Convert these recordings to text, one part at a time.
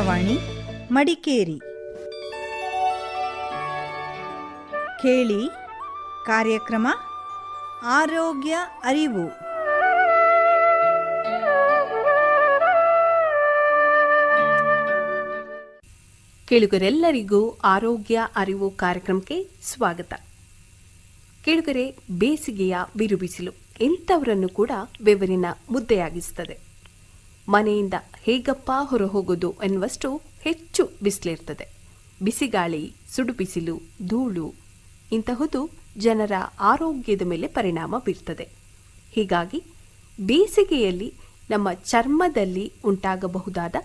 ಆಕಾಶವಾಣಿ, ಮಡಿಕೇರಿ. ಕೇಳಿ ಕಾರ್ಯಕ್ರಮ, ಆರೋಗ್ಯ ಅರಿವು. ಕೇಳುಗರೆಲ್ಲರಿಗೂ ಆರೋಗ್ಯ ಅರಿವು ಕಾರ್ಯಕ್ರಮಕ್ಕೆ ಸ್ವಾಗತ. ಕೇಳುಗರೆ, ಬೇಸಿಗೆಯ ಬಿರುಬಿಸಿಲು ಇಂಥವರನ್ನು ಕೂಡ ಬೆವರಿನ ಮುದ್ದೆಯಾಗಿಸುತ್ತದೆ. ಮನೆಯಿಂದ ಹೇಗಪ್ಪ ಹೊರಹೋಗೋದು ಎನ್ನುವಷ್ಟು ಹೆಚ್ಚು ಬಿಸಿಲಿರ್ತದೆ. ಬಿಸಿಗಾಳಿ ಸುಡು ಬಿಸಿಲು ಧೂಳು ಇಂತಹುದು ಜನರ ಆರೋಗ್ಯದ ಮೇಲೆ ಪರಿಣಾಮ ಬೀರ್ತದೆ. ಹೀಗಾಗಿ ಬೇಸಿಗೆಯಲ್ಲಿ ನಮ್ಮ ಚರ್ಮದಲ್ಲಿ ಉಂಟಾಗಬಹುದಾದ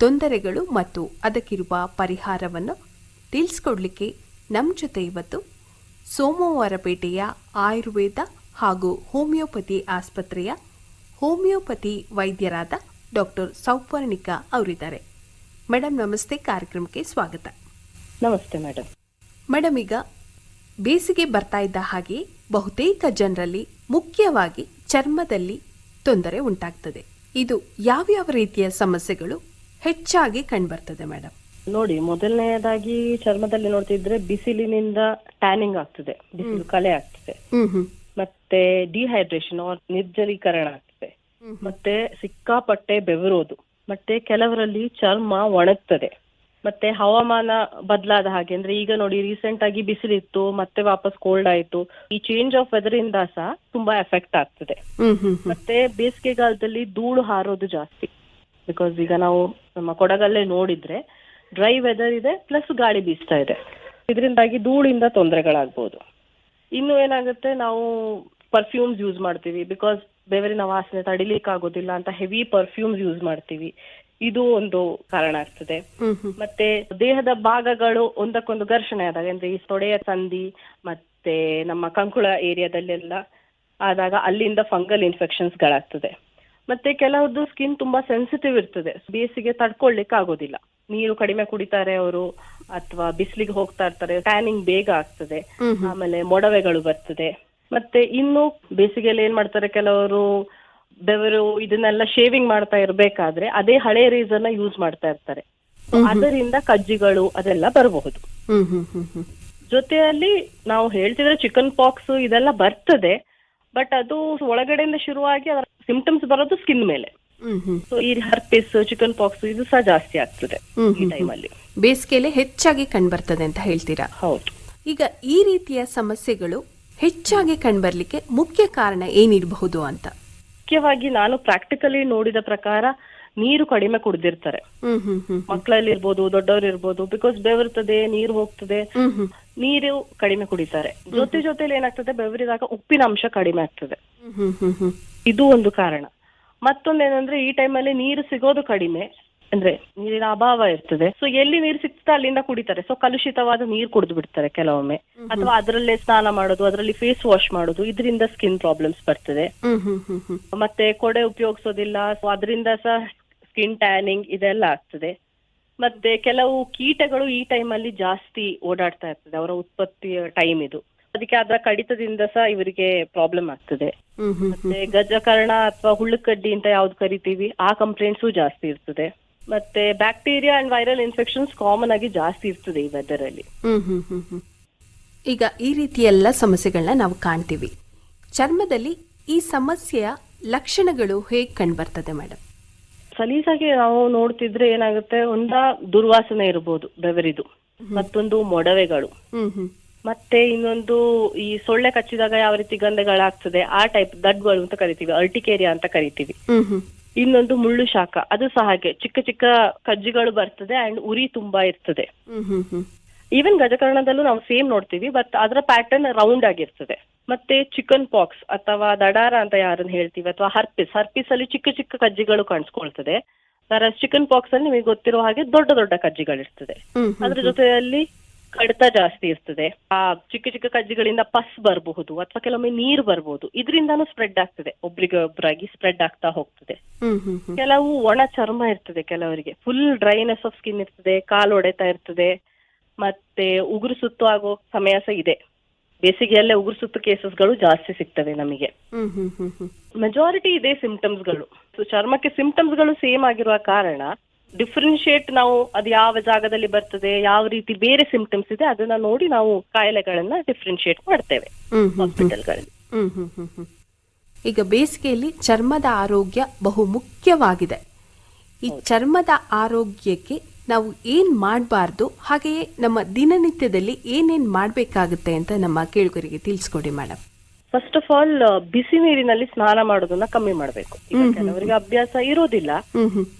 ತೊಂದರೆಗಳು ಮತ್ತು ಅದಕ್ಕಿರುವ ಪರಿಹಾರವನ್ನು ತಿಳಿಸ್ಕೊಡ್ಲಿಕ್ಕೆ ನಮ್ಮ ಜೊತೆ ಇವತ್ತು ಸೋಮವಾರಪೇಟೆಯ ಆಯುರ್ವೇದ ಹಾಗೂ ಹೋಮಿಯೋಪತಿ ಆಸ್ಪತ್ರೆಯ ಹೋಮಿಯೋಪತಿ ವೈದ್ಯರಾದ ಡಾಕ್ಟರ್ ಸೌಪರ್ಣಿಕಾ ಅವರಿದ್ದಾರೆ. ಮೇಡಮ್ ನಮಸ್ತೆ. ಕಾರ್ಯಕ್ರಮಕ್ಕೆ ಸ್ವಾಗತ. ನಮಸ್ತೆ ಮೇಡಮ್ ಮೇಡಮ್ ಈಗ ಬೇಸಿಗೆ ಬರ್ತಾ ಇದ್ದ ಹಾಗೆ ಬಹುತೇಕ ಜನರಲ್ಲಿ ಮುಖ್ಯವಾಗಿ ಚರ್ಮದಲ್ಲಿ ತೊಂದರೆ ಉಂಟಾಗ್ತದೆ. ಇದು ಯಾವ್ಯಾವ ರೀತಿಯ ಸಮಸ್ಯೆಗಳು ಹೆಚ್ಚಾಗಿ ಕಂಡುಬರ್ತದೆ ಮೇಡಮ್ ನೋಡಿ ಮೊದಲನೆಯದಾಗಿ ಚರ್ಮದಲ್ಲಿ ನೋಡ್ತಿದ್ರೆ ಬಿಸಿಲಿನಿಂದ ಟ್ಯಾನಿಂಗ್ ಆಗ್ತದೆ. ಬಿಸಿಲು ಕಲೆ ಆಗ್ತದೆ. ಮತ್ತೆ ಡಿಹೈಡ್ರೇಷನ್ ನಿರ್ಜಲೀಕರಣ ಆಗ್ತದೆ. ಮತ್ತೆ ಸಿಕ್ಕಾಪಟ್ಟೆ ಬೆವರೋದು. ಮತ್ತೆ ಕೆಲವರಲ್ಲಿ ಚರ್ಮ ಒಣಗ್ತದೆ. ಮತ್ತೆ ಹವಾಮಾನ ಬದಲಾದ ಹಾಗೆ ಅಂದ್ರೆ ಈಗ ನೋಡಿ ರೀಸೆಂಟ್ ಆಗಿ ಬಿಸಿಲಿತ್ತು ಮತ್ತೆ ವಾಪಸ್ ಕೋಲ್ಡ್ ಆಯ್ತು. ಈ ಚೇಂಜ್ ಆಫ್ ವೆದರ್ ಇಂದ ಸಹ ತುಂಬಾ ಎಫೆಕ್ಟ್ ಆಗ್ತದೆ. ಮತ್ತೆ ಬೇಸಿಗೆಗಾಲದಲ್ಲಿ ಧೂಳು ಹಾರೋದು ಜಾಸ್ತಿ. ಬಿಕಾಸ್ ಈಗ ನಾವು ನಮ್ಮ ಕೊಡಗಲ್ಲೇ ನೋಡಿದ್ರೆ ಡ್ರೈ ವೆದರ್ ಇದೆ ಪ್ಲಸ್ ಗಾಳಿ ಬೀಸ್ತಾ ಇದೆ. ಇದರಿಂದಾಗಿ ಧೂಳಿಂದ ತೊಂದರೆಗಳಾಗ್ಬೋದು. ಇನ್ನು ಏನಾಗುತ್ತೆ ನಾವು ಪರ್ಫ್ಯೂಮ್ಸ್ ಯೂಸ್ ಮಾಡ್ತೀವಿ. ಬಿಕಾಸ್ ಬೆವರಿನ ವಾಸನೆ ತಡಿಲಿಕ್ಕೆ ಆಗೋದಿಲ್ಲ ಅಂತ ಹೆವಿ ಪರ್ಫ್ಯೂಮ್ಸ್ ಯೂಸ್ ಮಾಡ್ತೀವಿ. ಇದು ಒಂದು ಕಾರಣ ಆಗ್ತದೆ. ಮತ್ತೆ ದೇಹದ ಭಾಗಗಳು ಒಂದಕ್ಕೊಂದು ಘರ್ಷಣೆ ಆದಾಗ ಅಂದ್ರೆ ಈ ತೊಡೆಯ ಸಂಧಿ ಮತ್ತೆ ನಮ್ಮ ಕಂಕುಳ ಏರಿಯಾದಲ್ಲೆಲ್ಲ ಆದಾಗ ಅಲ್ಲಿಂದ ಫಂಗಲ್ ಇನ್ಫೆಕ್ಷನ್ಸ್ ಗಳಾಗ್ತದೆ. ಮತ್ತೆ ಕೆಲವ್ರದ್ದು ಸ್ಕಿನ್ ತುಂಬಾ ಸೆನ್ಸಿಟಿವ್ ಇರ್ತದೆ. ಬೇಸಿಗೆ ತಡ್ಕೊಳ್ಲಿಕ್ಕೆ ಆಗೋದಿಲ್ಲ ನೀರು ಕಡಿಮೆ ಕುಡಿತಾರೆ ಅವರು ಅಥವಾ ಬಿಸಿಲಿಗೆ ಹೋಗ್ತಾ ಇರ್ತಾರೆ ಟ್ಯಾನಿಂಗ್ ಬೇಗ ಆಗ್ತದೆ. ಆಮೇಲೆ ಮೊಡವೆಗಳು ಬರ್ತದೆ. ಮತ್ತೆ ಇನ್ನು ಬೇಸಿಗೆಯಲ್ಲಿ ಏನ್ ಮಾಡ್ತಾರೆ ಕೆಲವರು ಬೆವರು ಇದನ್ನೆಲ್ಲ ಶೇವಿಂಗ್ ಮಾಡ್ತಾ ಇರ್ಬೇಕಾದ್ರೆ ಅದೇ ಹಳೆ ರೀಸನ್ ಯೂಸ್ ಮಾಡ್ತಾ ಇರ್ತಾರೆ. ಅದರಿಂದ ಕಜ್ಜಿಗಳು ಅದೆಲ್ಲ ಬರಬಹುದು. ಜೊತೆಯಲ್ಲಿ ನಾವು ಹೇಳ್ತಿದ್ರೆ ಚಿಕನ್ ಪಾಕ್ಸ್ ಇದೆಲ್ಲ ಬರ್ತದೆ ಬಟ್ ಅದು ಒಳಗಡೆಯಿಂದ ಶುರುವಾಗಿ ಅದರ ಸಿಂಪ್ಟಮ್ಸ್ ಬರೋದು ಸ್ಕಿನ್ ಮೇಲೆ. ಸೊ ಈ ಹರ್ಪಿಸ್ ಚಿಕನ್ ಪಾಕ್ಸ್ ಇದು ಸಹ ಜಾಸ್ತಿ ಆಗ್ತದೆ ಈ ಟೈಮಲ್ಲಿ ಬೇಸಿಗೆಯಲ್ಲಿ ಹೆಚ್ಚಾಗಿ ಕಂಡು ಬರ್ತದೆ ಅಂತ ಹೇಳ್ತೀರಾ? ಹೌದು. ಈಗ ಈ ರೀತಿಯ ಸಮಸ್ಯೆಗಳು ಹೆಚ್ಚಾಗಿ ಕಂಡುಬರಲಿಕ್ಕೆ ಮುಖ್ಯ ಕಾರಣ ಏನಿರಬಹುದು ಅಂತ? ಮುಖ್ಯವಾಗಿ ನಾನು ಪ್ರಾಕ್ಟಿಕಲಿ ನೋಡಿದ ಪ್ರಕಾರ ನೀರು ಕಡಿಮೆ ಕುಡ್ದಿರ್ತಾರೆ. ಹ್ಮ್ ಹ್ಮ್ ಹ್ಮ್ ಮಕ್ಕಳಲ್ಲಿ ಇರ್ಬೋದು ದೊಡ್ಡವರು ಇರ್ಬೋದು ಬಿಕಾಸ್ ಬೆವರ್ತದೆ ನೀರು ಹೋಗ್ತದೆ ನೀರು ಕಡಿಮೆ ಕುಡಿತಾರೆ. ಜೊತೆ ಜೊತೆಲಿ ಏನಾಗ್ತದೆ ಬೆವರಿದಾಗ ಉಪ್ಪಿನ ಅಂಶ ಕಡಿಮೆ ಆಗ್ತದೆ. ಇದು ಒಂದು ಕಾರಣ. ಮತ್ತೊಂದೇನಂದ್ರೆ ಈ ಟೈಮಲ್ಲಿ ನೀರು ಸಿಗೋದು ಕಡಿಮೆ. ಅಂದ್ರೆ ನೀರಿನ ಅಭಾವ ಇರ್ತದೆ. ಸೊ ಎಲ್ಲಿ ನೀರು ಸಿಗ್ತದೆ ಅಲ್ಲಿಂದ ಕುಡಿತಾರೆ. ಸೊ ಕಲುಷಿತವಾದ ನೀರು ಕುಡಿದು ಬಿಡ್ತಾರೆ ಕೆಲವೊಮ್ಮೆ. ಅಥವಾ ಅದರಲ್ಲೇ ಸ್ನಾನ ಮಾಡೋದು ಅದರಲ್ಲಿ ಫೇಸ್ ವಾಶ್ ಮಾಡೋದು ಇದರಿಂದ ಸ್ಕಿನ್ ಪ್ರಾಬ್ಲಮ್ಸ್ ಬರ್ತದೆ. ಮತ್ತೆ ಕೊಡೆ ಉಪಯೋಗಿಸೋದಿಲ್ಲ. ಸೊ ಅದರಿಂದ ಸಹ ಸ್ಕಿನ್ ಟ್ಯಾನಿಂಗ್ ಇದೆಲ್ಲ ಆಗ್ತದೆ. ಮತ್ತೆ ಕೆಲವು ಕೀಟಗಳು ಈ ಟೈಮ್ ಅಲ್ಲಿ ಜಾಸ್ತಿ ಓಡಾಡ್ತಾ ಇರ್ತದೆ. ಅವರ ಉತ್ಪತ್ತಿಯ ಟೈಮ್ ಇದು. ಅದಕ್ಕೆ ಅದರ ಕಡಿತದಿಂದ ಸಹ ಇವರಿಗೆ ಪ್ರಾಬ್ಲಮ್ ಆಗ್ತದೆ. ಮತ್ತೆ ಗಜಕರ್ಣ ಅಥವಾ ಹುಳ್ಳುಕಡ್ಡಿ ಅಂತ ಯಾವ್ದು ಕರಿತೀವಿ ಆ ಕಂಪ್ಲೇಂಟ್ಸು ಜಾಸ್ತಿ ಇರ್ತದೆ. ಮತ್ತೆ bacteria and viral infections common ಆಗಿ ಜಾಸ್ತಿ ಇರ್ತದೆ ಈ ವೆದರ್ ಅಲ್ಲಿ. ಹ್ಮ್ ಹ್ಮ್ ಹ್ಮ್ ಹ್ಮ್. ಈಗ ಈ ರೀತಿ ಎಲ್ಲ ಸಮಸ್ಯೆಗಳನ್ನ ನಾವು ಕಾಣ್ತೀವಿ. ಚರ್ಮದಲ್ಲಿ ಈ ಸಮಸ್ಯೆಯ ಲಕ್ಷಣಗಳು ಹೇಗೆ ಕಂಡುಬರ್ತದೆ ಮೇಡಮ್? ಸಲೀಸಾಗಿ ನಾವು ನೋಡ್ತಿದ್ರೆ ಏನಾಗುತ್ತೆ ಒಂದ ದುರ್ವಾಸನೆ ಇರಬಹುದು ಬೆವರಿದು ಮತ್ತೊಂದು ಮೊಡವೆಗಳು. ಮತ್ತೆ ಇನ್ನೊಂದು ಈ ಸೊಳ್ಳೆ ಕಚ್ಚಿದಾಗ ಯಾವ ರೀತಿ ಗಂಧಗಳಾಗ್ತದೆ ಆ ಟೈಪ್ ದಡ್ಗಳು ಅಂತ ಕರಿತೀವಿ ಅರ್ಟಿಕೇರಿಯಾ ಅಂತ ಕರಿತೀವಿ. ಇನ್ನೊಂದು ಮುಳ್ಳು ಶಾಖ. ಅದು ಸಹ ಹಾಗೆ. ಚಿಕ್ಕ ಚಿಕ್ಕ ಕಜ್ಜಿಗಳು ಬರ್ತದೆ ಅಂಡ್ ಉರಿ ತುಂಬಾ ಇರ್ತದೆ. ಈವನ್ ಗಜಕರ್ಣದಲ್ಲೂ ನಾವು ಸೇಮ್ ನೋಡ್ತೀವಿ ಬಟ್ ಅದರ ಪ್ಯಾಟರ್ನ್ ರೌಂಡ್ ಆಗಿರ್ತದೆ. ಮತ್ತೆ ಚಿಕನ್ ಪಾಕ್ಸ್ ಅಥವಾ ದಡಾರ ಅಂತ ಯಾರನ್ನ ಹೇಳ್ತೀವಿ ಅಥವಾ ಹರ್ಪಿಸ್ ಹರ್ಪಿಸ್ ಅಲ್ಲಿ ಚಿಕ್ಕ ಚಿಕ್ಕ ಕಜ್ಜಿಗಳು ಕಾಣಿಸ್ಕೊಳ್ತದೆ. ಚಿಕನ್ ಪಾಕ್ಸ್ ಅಲ್ಲಿ ನಿಮಗೆ ಗೊತ್ತಿರೋ ಹಾಗೆ ದೊಡ್ಡ ದೊಡ್ಡ ಕಜ್ಜಿಗಳಿರ್ತದೆ. ಅದ್ರ ಜೊತೆಯಲ್ಲಿ ಕಡಿತ ಜಾಸ್ತಿ ಇರ್ತದೆ. ಆ ಚಿಕ್ಕ ಚಿಕ್ಕ ಕಜ್ಜಿಗಳಿಂದ ಪಸ್ ಬರಬಹುದು ಅಥವಾ ಕೆಲವೊಮ್ಮೆ ನೀರು ಬರಬಹುದು ಇದರಿಂದಾನು ಸ್ಪ್ರೆಡ್ ಆಗ್ತದೆ. ಒಬ್ರಿಗೆ ಒಬ್ಬರಾಗಿ ಸ್ಪ್ರೆಡ್ ಆಗ್ತಾ ಹೋಗ್ತದೆ. ಕೆಲವು ಒಣ ಚರ್ಮ ಇರ್ತದೆ ಕೆಲವರಿಗೆ. ಫುಲ್ ಡ್ರೈನೆಸ್ ಆಫ್ ಸ್ಕಿನ್ ಇರ್ತದೆ ಕಾಲು ಒಡೆತಾ ಇರ್ತದೆ ಮತ್ತೆ ಉಗುರು ಸುತ್ತು ಆಗೋ ಸಮಯ ಸಹ ಇದೆ. ಬೇಸಿಗೆಯಲ್ಲೇ ಉಗುರು ಸುತ್ತು ಕೇಸಸ್ಗಳು ಜಾಸ್ತಿ ಸಿಗ್ತವೆ ನಮಗೆ. ಮೆಜಾರಿಟಿ ಇದೆ ಸಿಂಪ್ಟಮ್ಸ್ಗಳು ಚರ್ಮಕ್ಕೆ ಸಿಂಪ್ಟಮ್ಸ್ಗಳು ಸೇಮ್ ಆಗಿರುವ ಕಾರಣ ಡಿಫ್ರೆನ್ಶಿಯೇಟ್ ನಾವು ಅದು ಯಾವ ಜಾಗದಲ್ಲಿ ಬರ್ತದೆ ಯಾವ ರೀತಿ ಬೇರೆ ಸಿಂಪ್ಟಮ್ಸ್ ಇದೆ ಅದನ್ನ ನೋಡಿ ನಾವು ಕಾಯಿಲೆಗಳನ್ನ ಡಿಫ್ರೆನ್ಶಿಯೇಟ್ ಮಾಡ್ತೇವೆ. ಹಾಸ್ಪಿಟಲ್ಗಳಲ್ಲಿ ಹ್ಮ್ ಹ್ಮ್ ಹ್ಮ್ ಹ್ಮ್. ಈಗ ಬೇಸಿಗೆಯಲ್ಲಿ ಚರ್ಮದ ಆರೋಗ್ಯ ಬಹು ಮುಖ್ಯವಾಗಿದೆ ಈ ಚರ್ಮದ ಆರೋಗ್ಯಕ್ಕೆ ನಾವು ಏನ್ ಮಾಡಬಾರ್ದು ಹಾಗೆಯೇ ನಮ್ಮ ದಿನನಿತ್ಯದಲ್ಲಿ ಏನೇನ್ ಮಾಡಬೇಕಾಗುತ್ತೆ ಅಂತ ನಮ್ಮ ಕೇಳುಗರಿಗೆ ತಿಳಿಸ್ಕೊಡಿ ಮೇಡಮ್ ಫಸ್ಟ್ ಆಫ್ ಆಲ್ ಬಿಸಿ ನೀರಿನಲ್ಲಿ ಸ್ನಾನ ಮಾಡೋದನ್ನ ಕಮ್ಮಿ ಮಾಡಬೇಕು. ಈಗ ಕೆಲವರಿಗೆ ಅಭ್ಯಾಸ ಇರೋದಿಲ್ಲ.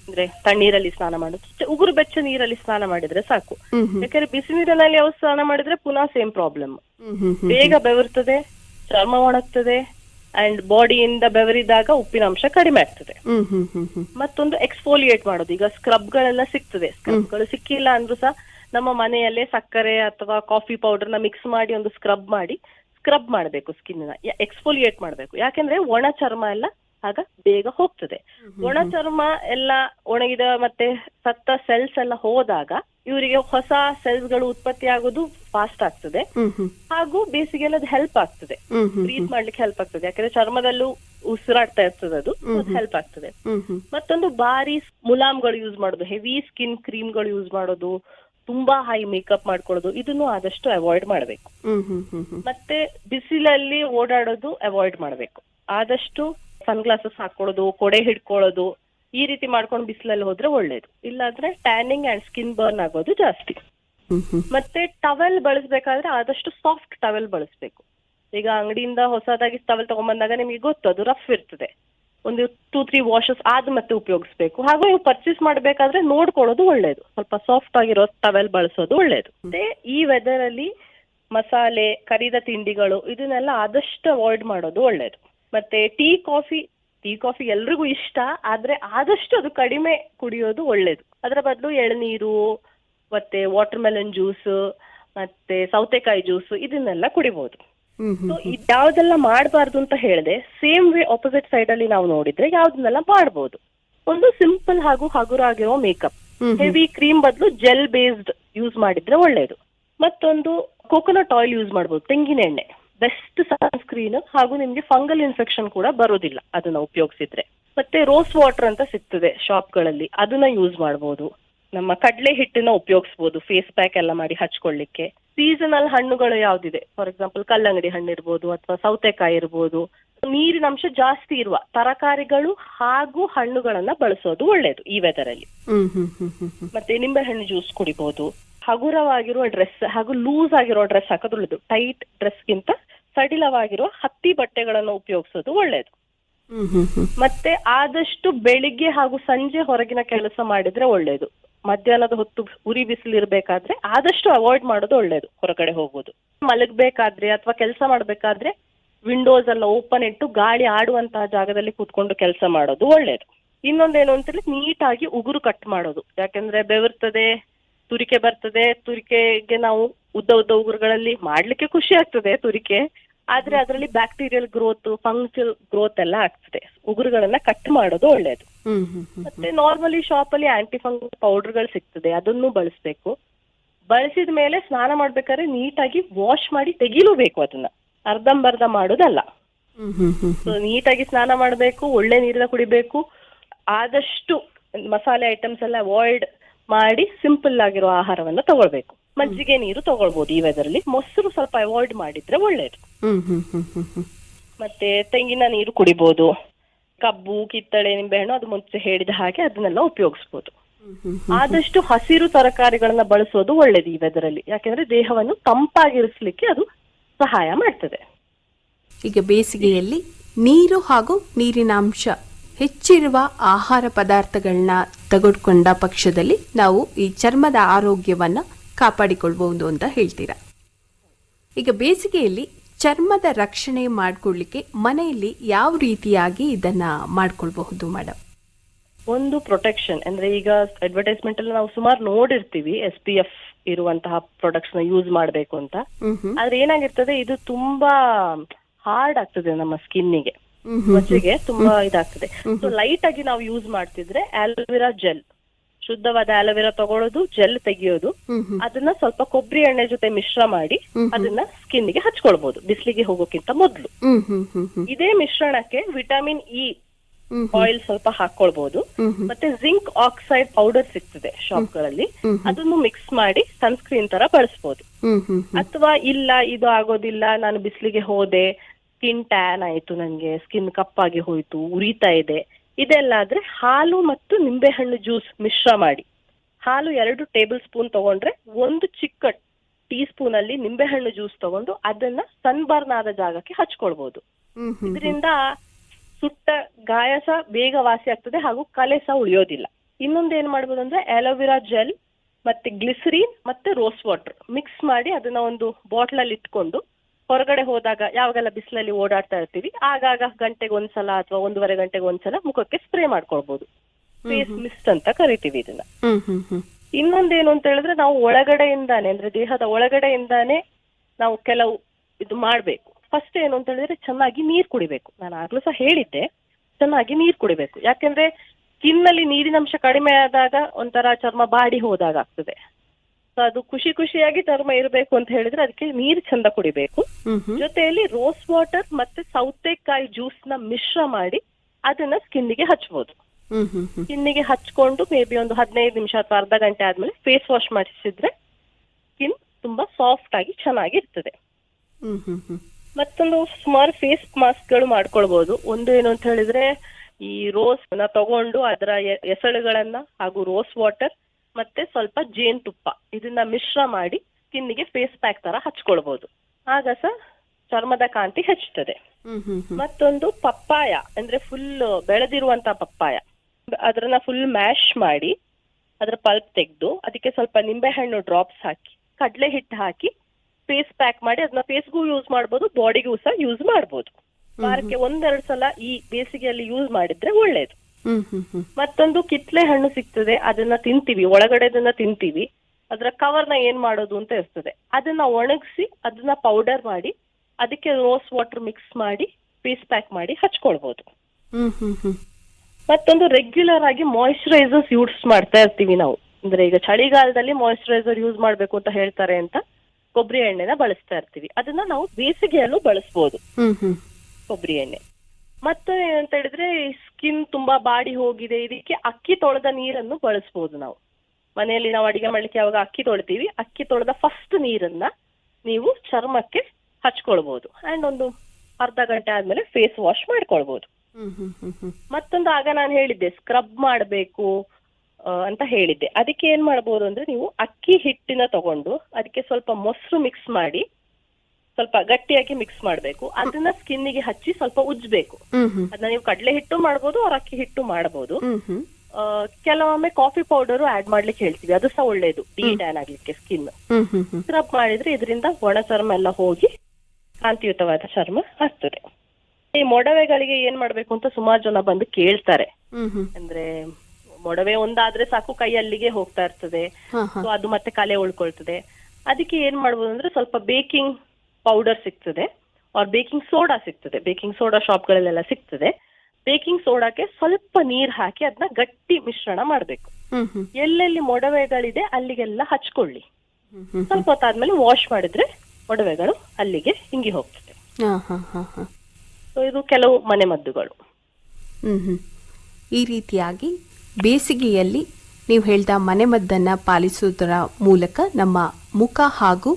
ಅಂದ್ರೆ ತಣ್ಣೀರಲ್ಲಿ ಸ್ನಾನ ಮಾಡೋದು. ಉಗುರು ಬೆಚ್ಚ ನೀರಲ್ಲಿ ಸ್ನಾನ ಮಾಡಿದ್ರೆ ಸಾಕು. ಯಾಕಂದ್ರೆ ಬಿಸಿ ನೀರಿನಲ್ಲಿ ಅವ್ರು ಸ್ನಾನ ಮಾಡಿದ್ರೆ ಪುನಃ ಸೇಮ್ ಪ್ರಾಬ್ಲಮ್ ಬೇಗ ಬೆವರ್ತದೆ ಚರ್ಮ ಒಣಗ್ತದೆ ಅಂಡ್ ಬಾಡಿಯಿಂದ ಬೆವರಿದಾಗ ಉಪ್ಪಿನ ಅಂಶ ಕಡಿಮೆ ಆಗ್ತದೆ. ಮತ್ತೊಂದು ಎಕ್ಸ್ಫೋಲಿಯೇಟ್ ಮಾಡೋದು. ಈಗ ಸ್ಕ್ರಬ್ ಗಳೆಲ್ಲ ಸಿಗ್ತದೆ. ಸ್ಕ್ರಬ್ಗಳು ಸಿಕ್ಕಿಲ್ಲ ಅಂದ್ರೂ ಸಹ ನಮ್ಮ ಮನೆಯಲ್ಲೇ ಸಕ್ಕರೆ ಅಥವಾ ಕಾಫಿ ಪೌಡರ್ನ ಮಿಕ್ಸ್ ಮಾಡಿ ಒಂದು ಸ್ಕ್ರಬ್ ಮಾಡಿ ಸ್ಕ್ರಬ್ ಮಾಡಬೇಕು ಸ್ಕಿನ್ನ. ಎಕ್ಸ್ಫೋಲಿಯೇಟ್ ಮಾಡಬೇಕು. ಯಾಕೆಂದ್ರೆ ಒಣ ಚರ್ಮ ಎಲ್ಲ ಆಗ ಬೇಗ ಹೋಗ್ತದೆ. ಒಣ ಚರ್ಮ ಎಲ್ಲ ಒಣಗಿದ ಮತ್ತೆ ಸತ್ತ ಸೆಲ್ಸ್ ಎಲ್ಲ ಹೋದಾಗ ಇವರಿಗೆ ಹೊಸ ಸೆಲ್ಸ್ಗಳು ಉತ್ಪತ್ತಿ ಆಗೋದು ಫಾಸ್ಟ್ ಆಗ್ತದೆ. ಹಾಗೂ ಬೇಸಿಗೆಲ್ಲ ಅದು ಹೆಲ್ಪ್ ಆಗ್ತದೆ. ಬ್ರೀತ್ ಮಾಡ್ಲಿಕ್ಕೆ ಹೆಲ್ಪ್ ಆಗ್ತದೆ. ಯಾಕಂದ್ರೆ ಚರ್ಮದಲ್ಲೂ ಉಸಿರಾಡ್ತಾ ಇರ್ತದೆ ಅದು. ಹೆಲ್ಪ್ ಆಗ್ತದೆ. ಮತ್ತೊಂದು ಬಾರಿ ಮುಲಾಮ್ಗಳು ಯೂಸ್ ಮಾಡೋದು ಹೆವಿ ಸ್ಕಿನ್ ಕ್ರೀಮ್ಗಳು ಯೂಸ್ ಮಾಡೋದು ತುಂಬಾ ಹೈ ಮೇಕಪ್ ಮಾಡ್ಕೊಳ್ಳೋದು ಇದನ್ನು ಆದಷ್ಟು ಅವಾಯ್ಡ್ ಮಾಡಬೇಕು. ಹ್ಮ್ ಹ್ಮ್ ಹ್ಮ್ ಹ್ಮ್. ಮತ್ತೆ ಬಿಸಿಲಲ್ಲಿ ಓಡಾಡೋದು ಅವಾಯ್ಡ್ ಮಾಡಬೇಕು. ಆದಷ್ಟು ಸನ್ ಗ್ಲಾಸಸ್ ಹಾಕೊಳ್ಳೋದು ಕೊಡೆ ಹಿಡ್ಕೊಳ್ಳೋದು ಈ ರೀತಿ ಮಾಡ್ಕೊಂಡು ಬಿಸಿಲಲ್ಲಿ ಹೋದ್ರೆ ಒಳ್ಳೇದು. ಇಲ್ಲಾಂದ್ರೆ ಟ್ಯಾನಿಂಗ್ ಅಂಡ್ ಸ್ಕಿನ್ ಬರ್ನ್ ಆಗೋದು ಜಾಸ್ತಿ. ಮತ್ತೆ ಟವೆಲ್ ಬಳಸಬೇಕಾದ್ರೆ ಆದಷ್ಟು ಸಾಫ್ಟ್ ಟವೆಲ್ ಬಳಸಬೇಕು. ಈಗ ಅಂಗಡಿಯಿಂದ ಹೊಸದಾಗಿ ಟವೆಲ್ ತಗೊಂಡ್ಬಂದಾಗ ನಿಮಗೆ ಗೊತ್ತು ಅದು ರಫ್ ಇರ್ತದೆ. ಒಂದು ಟೂ ತ್ರೀ ವಾಶಸ್ ಆದ ಮತ್ತೆ ಉಪಯೋಗಿಸ್ಬೇಕು. ಹಾಗೂ ನೀವು ಪರ್ಚೇಸ್ ಮಾಡಬೇಕಾದ್ರೆ ನೋಡ್ಕೊಳ್ಳೋದು ಒಳ್ಳೇದು. ಸ್ವಲ್ಪ ಸಾಫ್ಟ್ ಆಗಿರೋ ಟವೆಲ್ ಬಳಸೋದು ಒಳ್ಳೇದು. ಮತ್ತೆ ಈ ವೆದರ್ ಅಲ್ಲಿ ಮಸಾಲೆ ಕರಿದ ತಿಂಡಿಗಳು ಇದನ್ನೆಲ್ಲ ಆದಷ್ಟು ಅವಾಯ್ಡ್ ಮಾಡೋದು ಒಳ್ಳೇದು. ಮತ್ತೆ ಟೀ ಕಾಫಿ ಟೀ ಕಾಫಿ ಎಲ್ರಿಗೂ ಇಷ್ಟ ಆದ್ರೆ ಆದಷ್ಟು ಅದು ಕಡಿಮೆ ಕುಡಿಯೋದು ಒಳ್ಳೇದು. ಅದರ ಬದಲು ಎಳನೀರು ಮತ್ತೆ ವಾಟರ್ ಮೆಲನ್ ಜ್ಯೂಸ್ ಮತ್ತೆ ಸೌತೆಕಾಯಿ ಜ್ಯೂಸ್ ಇದನ್ನೆಲ್ಲ ಕುಡಿಬಹುದು ಸೊ ಯಾವ್ದೆಲ್ಲ ಮಾಡಬಾರ್ದು ಅಂತ ಹೇಳಿದೆ ಸೇಮ್ ವೇ ಆಪೋಸಿಟ್ ಸೈಡ್ ಅಲ್ಲಿ ನಾವು ನೋಡಿದ್ರೆ ಯಾವ್ದನ್ನೆಲ್ಲ ಮಾಡಬಹುದು ಒಂದು ಸಿಂಪಲ್ ಹಾಗೂ ಹಗುರಾಗಿರೋ ಮೇಕಪ್ ಹ್ಮ್ ಹೆವಿ ಕ್ರೀಮ್ ಬದಲು ಜೆಲ್ ಬೇಸ್ಡ್ ಯೂಸ್ ಮಾಡಿದ್ರೆ ಒಳ್ಳೇದು. ಮತ್ತೊಂದು ಕೋಕೋನಟ್ ಆಯಿಲ್ ಯೂಸ್ ಮಾಡಬಹುದು ತೆಂಗಿನ ಎಣ್ಣೆ. ಬೆಸ್ಟ್ ಸನ್ಸ್ಕ್ರೀನ್ ಹಾಗೂ ನಿಮ್ಗೆ ಫಂಗಲ್ ಇನ್ಫೆಕ್ಷನ್ ಕೂಡ ಬರೋದಿಲ್ಲ ಅದನ್ನ ಉಪಯೋಗಿಸಿದ್ರೆ. ಮತ್ತೆ ರೋಸ್ ವಾಟರ್ ಅಂತ ಸಿಗ್ತದೆ ಶಾಪ್ಗಳಲ್ಲಿ ಅದನ್ನ ಯೂಸ್ ಮಾಡಬಹುದು ನಮ್ಮ ಕಡಲೆ ಹಿಟ್ಟನ್ನ ಉಪಯೋಗಿಸಬಹುದು ಫೇಸ್ ಪ್ಯಾಕ್ ಎಲ್ಲ ಮಾಡಿ ಹಚ್ಕೊಳ್ಳಿಕ್ಕೆ. ಸೀಸನಲ್ ಹಣ್ಣುಗಳು ಯಾವ್ದಿದೆ? ಫಾರ್ ಎಕ್ಸಾಂಪಲ್ ಕಲ್ಲಂಗಡಿ ಹಣ್ಣು ಇರ್ಬೋದು ಅಥವಾ ಸೌತೆಕಾಯಿ ಇರ್ಬೋದು. ನೀರಿನ ಅಂಶ ಜಾಸ್ತಿ ಇರುವ ತರಕಾರಿಗಳು ಹಾಗೂ ಹಣ್ಣುಗಳನ್ನ ಬಳಸೋದು ಒಳ್ಳೇದು ಈ ವೆದರ್ ಅಲ್ಲಿ. ಮತ್ತೆ ನಿಂಬೆಹಣ್ಣು ಜ್ಯೂಸ್ ಕುಡಿಬಹುದು ಹಗುರವಾಗಿರುವ ಡ್ರೆಸ್ ಹಾಗೂ ಲೂಸ್ ಆಗಿರೋ ಡ್ರೆಸ್ ಹಾಕೋದು ಒಳ್ಳೇದು ಟೈಟ್ ಡ್ರೆಸ್ಗಿಂತ ಸಡಿಲವಾಗಿರುವ ಹತ್ತಿ ಬಟ್ಟೆಗಳನ್ನು ಉಪಯೋಗಿಸೋದು ಒಳ್ಳೇದು. ಮತ್ತೆ ಆದಷ್ಟು ಬೆಳಿಗ್ಗೆ ಹಾಗೂ ಸಂಜೆ ಹೊರಗಿನ ಕೆಲಸ ಮಾಡಿದ್ರೆ ಒಳ್ಳೇದು. ಮಧ್ಯಾಹ್ನದ ಹೊತ್ತು ಉರಿ ಬಿಸಿಲು ಇರ್ಬೇಕಾದ್ರೆ ಆದಷ್ಟು ಅವಾಯ್ಡ್ ಮಾಡೋದು ಒಳ್ಳೇದು, ಹೊರಗಡೆ ಹೋಗೋದು. ಮಲಗಬೇಕಾದ್ರೆ ಅಥವಾ ಕೆಲಸ ಮಾಡಬೇಕಾದ್ರೆ ವಿಂಡೋಸ್ ಎಲ್ಲ ಓಪನ್ ಇಟ್ಟು ಗಾಳಿ ಆಡುವಂತಹ ಜಾಗದಲ್ಲಿ ಕೂತ್ಕೊಂಡು ಕೆಲಸ ಮಾಡೋದು ಒಳ್ಳೇದು. ಇನ್ನೊಂದೇನು ಅಂತೇಳಿ ನೀಟಾಗಿ ಉಗುರು ಕಟ್ ಮಾಡೋದು. ಯಾಕಂದ್ರೆ ಬೆವರ್ತದೆ, ತುರಿಕೆ ಬರ್ತದೆ, ತುರಿಕೆಗೆ ನಾವು ಉದ್ದ ಉದ್ದ ಉಗುರುಗಳಲ್ಲಿ ಮಾಡ್ಲಿಕ್ಕೆ ಖುಷಿ ಆಗ್ತದೆ ತುರಿಕೆ. ಆದ್ರೆ ಅದರಲ್ಲಿ ಬ್ಯಾಕ್ಟೀರಿಯಲ್ ಗ್ರೋತ್ ಫಂಕ್ಷಲ್ ಗ್ರೋತ್ ಎಲ್ಲ ಆಗ್ತದೆ. ಉಗುರುಗಳನ್ನ ಕಟ್ ಮಾಡೋದು ಒಳ್ಳೇದು. ಮತ್ತೆ ನಾರ್ಮಲಿ ಶಾಪ್ ಅಲ್ಲಿ ಆಂಟಿ ಫಂಗಲ್ ಪೌಡರ್ಗಳು ಸಿಗ್ತದೆ. ಅದನ್ನು ಬಳಸಬೇಕು. ಬಳಸಿದ ಮೇಲೆ ಸ್ನಾನ ಮಾಡ್ಬೇಕಾದ್ರೆ ನೀಟಾಗಿ ವಾಶ್ ಮಾಡಿ ತೆಗಿಲೂಬೇಕು ಅದನ್ನ. ಅರ್ಧಂಬರ್ಧ ಮಾಡೋದಲ್ಲ. ನೀಟಾಗಿ ಸ್ನಾನ ಮಾಡಬೇಕು ಒಳ್ಳೆ ನೀರನ್ನ ಕುಡಿಬೇಕು. ಆದಷ್ಟು ಮಸಾಲೆ ಐಟಮ್ಸ್ ಎಲ್ಲ ಅವಾಯ್ಡ್ ಮಾಡಿ ಸಿಂಪಲ್ ಆಗಿರೋ ಆಹಾರವನ್ನ ತಗೊಳ್ಬೇಕು. ಮಜ್ಜಿಗೆ ನೀರು ತಗೊಳ್ಬಹುದು ಈ ವೆದರ್ ಅಲ್ಲಿ. ಮೊಸರು ಸ್ವಲ್ಪ ಅವಾಯ್ಡ್ ಮಾಡಿದ್ರೆ ಒಳ್ಳೇದು. ಹ್ಮ್ ಹ್ಮ್ ಹ್ಮ್ ಹ್ಮ್ ಹ್ಮ್. ಮತ್ತೆ ತೆಂಗಿನ ನೀರು ಕುಡಿಬಹುದು ಕಬ್ಬು ಕಿತ್ತಳೆ ನಿಂಬೆಹಣ್ಣು ಅದು ಮುಂಚೆ ಹೇಳಿದ ಹಾಗೆ ಅದನ್ನೆಲ್ಲ ಉಪಯೋಗಿಸಬಹುದು ಆದಷ್ಟು ಹಸಿರು ತರಕಾರಿಗಳನ್ನ ಬಳಸೋದು ಒಳ್ಳೇದು ಈ ವೆದರ್ ಅಲ್ಲಿ. ಯಾಕೆಂದ್ರೆ ದೇಹವನ್ನು ತಂಪಾಗಿರಿಸ್ಲಿಕ್ಕೆ ಅದು ಸಹಾಯ ಮಾಡ್ತದೆ. ಈಗ ಬೇಸಿಗೆಯಲ್ಲಿ ನೀರು ಹಾಗೂ ನೀರಿನ ಅಂಶ ಹೆಚ್ಚಿರುವ ಆಹಾರ ಪದಾರ್ಥಗಳನ್ನ ತೆಗೆದುಕೊಂಡ ಪಕ್ಷದಲ್ಲಿ ನಾವು ಈ ಚರ್ಮದ ಆರೋಗ್ಯವನ್ನ ಕಾಪಾಡಿಕೊಳ್ಬಹುದು ಅಂತ ಹೇಳ್ತೀರಾ? ಈಗ ಬೇಸಿಗೆಯಲ್ಲಿ ಚರ್ಮದ ರಕ್ಷಣೆ ಮಾಡಿಕೊಳ್ಳಿಕ್ಕೆ ಮನೆಯಲ್ಲಿ ಯಾವ ರೀತಿಯಾಗಿ ಇದನ್ನ ಮಾಡ್ಕೊಳ್ಬಹುದು ಮೇಡಮ್ ಒಂದು ಪ್ರೊಟೆಕ್ಷನ್ ಅಂದ್ರೆ ಈಗ ಅಡ್ವರ್ಟೈಸ್ಮೆಂಟ್ ಅಲ್ಲಿ ನಾವು ಸುಮಾರು ನೋಡಿರ್ತೀವಿ ಎಸ್ ಪಿ ಎಫ್ ಇರುವಂತಹ ಪ್ರಾಡಕ್ಟ್ಸ್ನ ಯೂಸ್ ಮಾಡ್ಬೇಕು ಅಂತ. ಆದ್ರೆ ಏನಾಗಿರ್ತದೆ ಇದು ತುಂಬಾ ಹಾರ್ಡ್ ಆಗ್ತದೆ ನಮ್ಮ ಸ್ಕಿನ್ನಿಗೆ ಗೆ ತುಂಬಾ ಇದಾಗ್ತದೆ. ಸೊ ಲೈಟ್ ಆಗಿ ನಾವು ಯೂಸ್ ಮಾಡ್ತಿದ್ರೆ ಆಲೋವೆರಾ ಜೆಲ್ ಶುದ್ಧವಾದ ಅಲೋವೆರಾ ತಗೊಳ್ಳೋದು ಜೆಲ್ ತೆಗಿಯೋದು. ಅದನ್ನ ಸ್ವಲ್ಪ ಕೊಬ್ಬರಿ ಎಣ್ಣೆ ಜೊತೆ ಮಿಶ್ರ ಮಾಡಿ ಅದನ್ನ ಸ್ಕಿನ್ಗೆ ಹಚ್ಕೊಳ್ಬಹುದು ಬಿಸಿಲಿಗೆ ಹೋಗೋಕ್ಕಿಂತ ಮೊದಲು. ಇದೇ ಮಿಶ್ರಣಕ್ಕೆ ವಿಟಮಿನ್ ಇ ಆಯಿಲ್ ಸ್ವಲ್ಪ ಹಾಕೊಳ್ಬಹುದು ಮತ್ತೆ ಜಿಂಕ್ ಆಕ್ಸೈಡ್ ಪೌಡರ್ ಸಿಗ್ತದೆ ಶಾಪ್ಗಳಲ್ಲಿ ಗಳಲ್ಲಿ ಅದನ್ನು ಮಿಕ್ಸ್ ಮಾಡಿ ಸನ್ಸ್ಕ್ರೀನ್ ತರ ಬಳಸಬಹುದು ಅಥವಾ ಇಲ್ಲ ಇದು ಆಗೋದಿಲ್ಲ ನಾನು ಬಿಸಿಲಿಗೆ ಹೋದೆ ಸ್ಕಿನ್ ಟ್ಯಾನ್ ಆಯ್ತು ನಂಗೆ ಸ್ಕಿನ್ ಕಪ್ಪಾಗಿ ಹೋಯ್ತು ಉರಿತಾ ಇದೆ. ಇದೆಲ್ಲ ಆದ್ರೆ ಹಾಲು ಮತ್ತು ನಿಂಬೆಹಣ್ಣು ಜ್ಯೂಸ್ ಮಿಶ್ರ ಮಾಡಿ. ಹಾಲು ಎರಡು ಟೇಬಲ್ ಸ್ಪೂನ್ ತಗೊಂಡ್ರೆ ಒಂದು ಚಿಕ್ಕ ಟೀ ಸ್ಪೂನ್ ಅಲ್ಲಿ ನಿಂಬೆಹಣ್ಣು ಜ್ಯೂಸ್ ತಗೊಂಡು ಅದನ್ನ ಸನ್ಬರ್ನ್ ಆದ ಜಾಗಕ್ಕೆ ಹಚ್ಕೊಳ್ಬಹುದು ಇದರಿಂದ ಸುಟ್ಟ ಗಾಯ ಸಹ ಬೇಗ ವಾಸಿ ಆಗ್ತದೆ ಹಾಗೂ ಕಲೆ ಸಹ ಉಳಿಯೋದಿಲ್ಲ. ಇನ್ನೊಂದು ಏನ್ ಮಾಡ್ಬೋದು ಅಂದ್ರೆ ಅಲೋವೆರಾ ಜೆಲ್ ಮತ್ತೆ ಗ್ಲಿಸರಿನ್ ಮತ್ತೆ ರೋಸ್ ವಾಟರ್ ಮಿಕ್ಸ್ ಮಾಡಿ ಅದನ್ನ ಒಂದು ಬಾಟ್ಲಲ್ಲಿ ಇಟ್ಕೊಂಡು ಹೊರಗಡೆ ಹೋದಾಗ ಯಾವಾಗೆಲ್ಲ ಬಿಸಿಲಲ್ಲಿ ಓಡಾಡ್ತಾ ಇರ್ತೀವಿ ಆಗಾಗ ಗಂಟೆಗೆ ಒಂದ್ಸಲ ಅಥವಾ ಒಂದೂವರೆ ಗಂಟೆಗೆ ಒಂದ್ಸಲ ಮುಖಕ್ಕೆ ಸ್ಪ್ರೇ ಮಾಡ್ಕೊಳ್ಬಹುದು ಫೇಸ್ ಮಿಸ್ಟ್ ಅಂತ ಕರಿತೀವಿ ಇದನ್ನ. ಇನ್ನೊಂದೇನು ಅಂತ ಹೇಳಿದ್ರೆ ನಾವು ಒಳಗಡೆಯಿಂದಾನೆ ಅಂದ್ರೆ ದೇಹದ ಒಳಗಡೆಯಿಂದಾನೆ ನಾವು ಕೆಲವು ಇದು ಮಾಡ್ಬೇಕು. ಫಸ್ಟ್ ಏನು ಅಂತ ಹೇಳಿದ್ರೆ ಚೆನ್ನಾಗಿ ನೀರ್ ಕುಡಿಬೇಕು. ನಾನು ಆಗ್ಲೂ ಸಹ ಹೇಳಿದ್ದೆ ಚೆನ್ನಾಗಿ ನೀರ್ ಕುಡಿಬೇಕು. ಯಾಕೆಂದ್ರೆ ಸ್ಕಿನ್ನಲ್ಲಿ ನೀರಿನಂಶ ಕಡಿಮೆ ಆದಾಗ ಒಂಥರ ಚರ್ಮ ಬಾಡಿ ಹೋದಾಗ ಆಗ್ತದೆ. ಸೊ ಅದು ಖುಷಿ ಖುಷಿಯಾಗಿ ಚರ್ಮ ಇರಬೇಕು ಅಂತ ಹೇಳಿದ್ರೆ ಅದಕ್ಕೆ ನೀರು ಚಂದ ಕುಡಿಬೇಕು. ಜೊತೆಯಲ್ಲಿ ರೋಸ್ ವಾಟರ್ ಮತ್ತೆ ಸೌತೆಕಾಯಿ ಜ್ಯೂಸ್ನ ಮಿಶ್ರ ಮಾಡಿ ಅದನ್ನ ಸ್ಕಿನ್ನಿಗೆ ಹಚ್ಬೋದು. ಸ್ಕಿನ್ನಿಗೆ ಹಚ್ಕೊಂಡು ಮೇ ಬಿ ಒಂದು ಹದಿನೈದು ನಿಮಿಷ ಅಥವಾ ಅರ್ಧ ಗಂಟೆ ಆದ್ಮೇಲೆ ಫೇಸ್ ವಾಶ್ ಮಾಡಿಸಿದ್ರೆ ಸ್ಕಿನ್ ತುಂಬಾ ಸಾಫ್ಟ್ ಆಗಿ ಚೆನ್ನಾಗಿರ್ತದೆ ಇರ್ತದೆ. ಮತ್ತೊಂದು ಸುಮಾರು ಫೇಸ್ ಮಾಸ್ಕ್ಗಳು ಮಾಡ್ಕೊಳ್ಬಹುದು ಒಂದು ಏನು ಅಂತ ಹೇಳಿದ್ರೆ ಈ ರೋಸ್ನ ತಗೊಂಡು ಅದರ ಎಸಳುಗಳನ್ನ ಹಾಗೂ ರೋಸ್ ವಾಟರ್ ಮತ್ತೆ ಸ್ವಲ್ಪ ಜೇನುತುಪ್ಪ ಇದನ್ನ ಮಿಶ್ರ ಮಾಡಿ ಸ್ಕಿನ್ನಿಗೆ ಫೇಸ್ ಪ್ಯಾಕ್ ತರ ಹಚ್ಕೊಳ್ಬಹುದು ಆಗ ಸಹ ಚರ್ಮದ ಕಾಂತಿ ಹೆಚ್ಚುತ್ತದೆ. ಮತ್ತೊಂದು ಪಪ್ಪಾಯ ಅಂದ್ರೆ ಫುಲ್ ಬೆಳೆದಿರುವಂತ ಪಪ್ಪಾಯ. ಅದನ್ನ ಫುಲ್ ಮ್ಯಾಶ್ ಮಾಡಿ ಅದ್ರ ಪಲ್ಪ್ ತೆಗೆದು ಅದಕ್ಕೆ ಸ್ವಲ್ಪ ನಿಂಬೆಹಣ್ಣು ಡ್ರಾಪ್ಸ್ ಹಾಕಿ ಕಡಲೆ ಹಿಟ್ಟು ಹಾಕಿ ಫೇಸ್ ಪ್ಯಾಕ್ ಮಾಡಿ ಅದನ್ನ ಫೇಸ್ಗೂ ಯೂಸ್ ಮಾಡ್ಬೋದು ಬಾಡಿಗೂ ಸಹ ಯೂಸ್ ಮಾಡ್ಬೋದು. ವಾರಕ್ಕೆ ಒಂದೆರಡು ಸಲ ಈ ಬೇಸಿಗೆಯಲ್ಲಿ ಯೂಸ್ ಮಾಡಿದ್ರೆ ಒಳ್ಳೇದು. ಮತ್ತೊಂದು ಕಿತ್ಲೆ ಹಣ್ಣು ಸಿಗ್ತದೆ ಅದನ್ನ ತಿಂತೀವಿ ಒಳಗಡೆದನ್ನ ತಿಂತೀವಿ. ಅದರ ಕವರ್ನ ಏನ್ ಮಾಡೋದು ಅಂತ ಇರ್ತದೆ. ಅದನ್ನ ಒಣಗಿಸಿ ಅದನ್ನ ಪೌಡರ್ ಮಾಡಿ ಅದಕ್ಕೆ ರೋಸ್ ವಾಟರ್ ಮಿಕ್ಸ್ ಮಾಡಿ ಪೀಸ್ ಪ್ಯಾಕ್ ಮಾಡಿ ಹಚ್ಕೊಳ್ಬಹುದು ಹ್ಮ್ ಹ್ಮ್ ಹ್ಮ್. ಮತ್ತೊಂದು ರೆಗ್ಯುಲರ್ ಆಗಿ ಮಾಯಿಶ್ಚರೈಸರ್ಸ್ ಯೂಸ್ ಮಾಡ್ತಾ ಇರ್ತೀವಿ ನಾವು. ಅಂದ್ರೆ ಈಗ ಚಳಿಗಾಲದಲ್ಲಿ ಮಾಯಿಶ್ಚರೈಸರ್ ಯೂಸ್ ಮಾಡ್ಬೇಕು ಅಂತ ಹೇಳ್ತಾರೆ ಅಂತ ಕೊಬ್ಬರಿ ಎಣ್ಣೆನ ಬಳಸ್ತಾ ಇರ್ತೀವಿ. ಅದನ್ನ ನಾವು ಬೇಸಿಗೆಯಲ್ಲೂ ಬಳಸಬಹುದು ಹ್ಮ್ ಹ್ಮ್. ಕೊಬ್ಬರಿ ಎಣ್ಣೆ. ಮತ್ತೆ ಏನಂತ ಹೇಳಿದ್ರೆ ಸ್ಕಿನ್ ತುಂಬಾ ಬಾಡಿ ಹೋಗಿದೆ, ಇದಕ್ಕೆ ಅಕ್ಕಿ ತೊಳೆದ ನೀರನ್ನು ಬಳಸ್ಬೋದು ನಾವು. ಮನೆಯಲ್ಲಿ ನಾವು ಅಡಿಗೆ ಮಾಡ್ಲಿಕ್ಕೆ ಯಾವಾಗ ಅಕ್ಕಿ ತೊಳಿತೀವಿ, ಅಕ್ಕಿ ತೊಳೆದ ಫಸ್ಟ್ ನೀರನ್ನ ನೀವು ಚರ್ಮಕ್ಕೆ ಹಚ್ಕೊಳ್ಬಹುದು ಅಂಡ್ ಒಂದು ಅರ್ಧ ಗಂಟೆ ಆದ್ಮೇಲೆ ಫೇಸ್ ವಾಶ್ ಮಾಡ್ಕೊಳ್ಬಹುದು ಮತ್ತೊಂದು ಆಗ ನಾನು ಹೇಳಿದ್ದೆ ಸ್ಕ್ರಬ್ ಮಾಡಬೇಕು ಅಂತ ಹೇಳಿದ್ದೆ. ಅದಕ್ಕೆ ಏನ್ ಮಾಡ್ಬೋದು ಅಂದ್ರೆ ನೀವು ಅಕ್ಕಿ ಹಿಟ್ಟಿನ ತಗೊಂಡು, ಅದಕ್ಕೆ ಸ್ವಲ್ಪ ಮೊಸರು ಮಿಕ್ಸ್ ಮಾಡಿ ಸ್ವಲ್ಪ ಗಟ್ಟಿಯಾಗಿ ಮಿಕ್ಸ್ ಮಾಡಬೇಕು. ಅದನ್ನ ಸ್ಕಿನ್ನಿಗೆ ಹಚ್ಚಿ ಸ್ವಲ್ಪ ಉಜ್ಬೇಕು ಅದನ್ನ ನೀವು ಕಡಲೆ ಹಿಟ್ಟು ಮಾಡಬಹುದು ಅವ್ರ ಅಕ್ಕಿ ಹಿಟ್ಟು ಮಾಡಬಹುದು ಕೆಲವೊಮ್ಮೆ ಕಾಫಿ ಪೌಡರ್ ಆಡ್ ಮಾಡ್ಲಿಕ್ಕೆ ಹೇಳ್ತೀವಿ. ಅದು ಸಹ ಒಳ್ಳೇದು ಡಿ ಟ್ಯಾನ್ ಆಗ್ಲಿಕ್ಕೆ ಸ್ಕಿನ್ ಸ್ಕ್ರಬ್ ಮಾಡಿದ್ರೆ ಇದರಿಂದ ಒಣ ಚರ್ಮ ಎಲ್ಲ ಹೋಗಿ ಕಾಂತಿಯುತವಾದ ಚರ್ಮ ಆಗ್ತದೆ ಈ ಮೊಡವೆಗಳಿಗೆ ಏನ್ ಮಾಡ್ಬೇಕು ಅಂತ ಸುಮಾರು ಜನ ಬಂದು ಕೇಳ್ತಾರೆ. ಅಂದ್ರೆ ಮೊಡವೆ ಒಂದಾದ್ರೆ ಸಾಕು ಕೈ ಅಲ್ಲಿಗೆ ಹೋಗ್ತಾ ಇರ್ತದೆ. ಅದು ಮತ್ತೆ ಕಲೆ ಉಳ್ಕೊಳ್ತದೆ. ಅದಕ್ಕೆ ಏನ್ ಮಾಡ್ಬೋದು ಅಂದ್ರೆ ಸ್ವಲ್ಪ ಬೇಕಿಂಗ್ ಪೌಡರ್ ಸಿಗ್ತದೆ ಆರ್ ಬೇಕಿಂಗ್ ಸೋಡಾ ಸಿಗ್ತದೆ. ಬೇಕಿಂಗ್ ಸೋಡಾ ಶಾಪ್ಗಳಲ್ಲೆಲ್ಲ ಸಿಗ್ತದೆ. ಬೇಕಿಂಗ್ ಸೋಡಾಕ್ಕೆ ಸ್ವಲ್ಪ ನೀರ್ ಹಾಕಿ ಅದನ್ನ ಗಟ್ಟಿ ಮಿಶ್ರಣ ಮಾಡ್ಬೇಕು. ಹ್ಮ್ ಹ್ಮ್. ಎಲ್ಲೆಲ್ಲಿ ಮೊಡವೆಗಳಿದೆ ಅಲ್ಲಿಗೆಲ್ಲ ಹಚ್ಕೊಳ್ಳಿ. ಸ್ವಲ್ಪ ಹೊತ್ತಾದ್ಮೇಲೆ ವಾಶ್ ಮಾಡಿದ್ರೆ ಮೊಡವೆಗಳು ಅಲ್ಲಿಗೆ ಹಿಂಗಿ ಹೋಗ್ತದೆ. ಹಾ ಹಾ ಹಾ ಹಾ. ಸೊ ಇದು ಕೆಲವು ಮನೆ ಮದ್ದುಗಳು. ಹ್ಮ್ ಹ್ಮ್. ಈ ರೀತಿಯಾಗಿ ಬೇಸಿಗೆಯಲ್ಲಿ ನೀವು ಹೇಳ್ದ ಮನೆಮದ್ದನ್ನು ಪಾಲಿಸುವುದರ ಮೂಲಕ ನಮ್ಮ ಮುಖ ಹಾಗೂ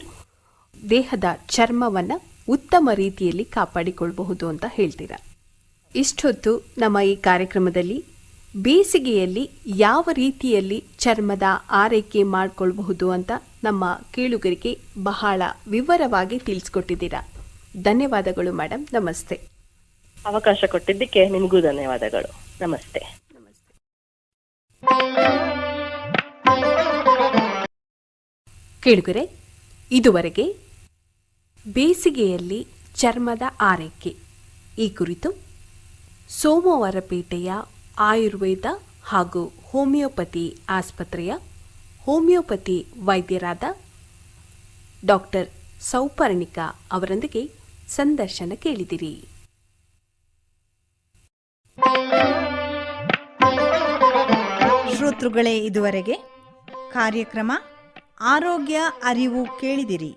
ದೇಹದ ಚರ್ಮವನ್ನು ಉತ್ತಮ ರೀತಿಯಲ್ಲಿ ಕಾಪಾಡಿಕೊಳ್ಳಬಹುದು ಅಂತ ಹೇಳ್ತೀರಾ? ಇಷ್ಟೊತ್ತು ನಮ್ಮ ಈ ಕಾರ್ಯಕ್ರಮದಲ್ಲಿ ಬೇಸಿಗೆಯಲ್ಲಿ ಯಾವ ರೀತಿಯಲ್ಲಿ ಚರ್ಮದ ಆರೈಕೆ ಮಾಡಿಕೊಳ್ಬಹುದು ಅಂತ ನಮ್ಮ ಕೇಳುಗರಿಗೆ ಬಹಳ ವಿವರವಾಗಿ ತಿಳಿಸ್ಕೊಟ್ಟಿದ್ದೀರಾ? ಧನ್ಯವಾದಗಳು ಮೇಡಮ್ ನಮಸ್ತೆ. ಅವಕಾಶ ಕೊಟ್ಟಿದ್ದಕ್ಕೆ ನಿಮಗೂ ಧನ್ಯವಾದಗಳು. ನಮಸ್ತೆ. ಕೇಳುಗರೆ ಇದುವರೆಗೆ ಬೇಸಿಗೆಯಲ್ಲಿ ಚರ್ಮದ ಆರೈಕೆ. ಈ ಕುರಿತು ಸೋಮವಾರಪೇಟೆಯ ಆಯುರ್ವೇದ ಹಾಗೂ ಹೋಮಿಯೋಪತಿ ಆಸ್ಪತ್ರೆಯ ಹೋಮಿಯೋಪತಿ ವೈದ್ಯರಾದ ಡಾಕ್ಟರ್ ಸೌಪರ್ಣಿಕಾ ಅವರೊಂದಿಗೆ ಸಂದರ್ಶನ ಕೇಳಿದಿರಿ. ಶ್ರೋತೃಗಳೇ, ಇದುವರೆಗೆ ಕಾರ್ಯಕ್ರಮ ಆರೋಗ್ಯ ಅರಿವು ಕೇಳಿದಿರಿ.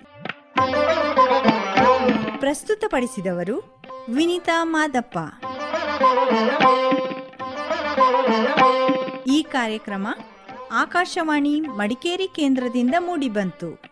ಪ್ರಸ್ತುತಪಡಿಸಿದವರು ವಿನಿತಾ ಮಾದಪ್ಪ. ಈ ಕಾರ್ಯಕ್ರಮ ಆಕಾಶವಾಣಿ ಮಡಿಕೇರಿ ಕೇಂದ್ರದಿಂದ ಮೂಡಿಬಂತು.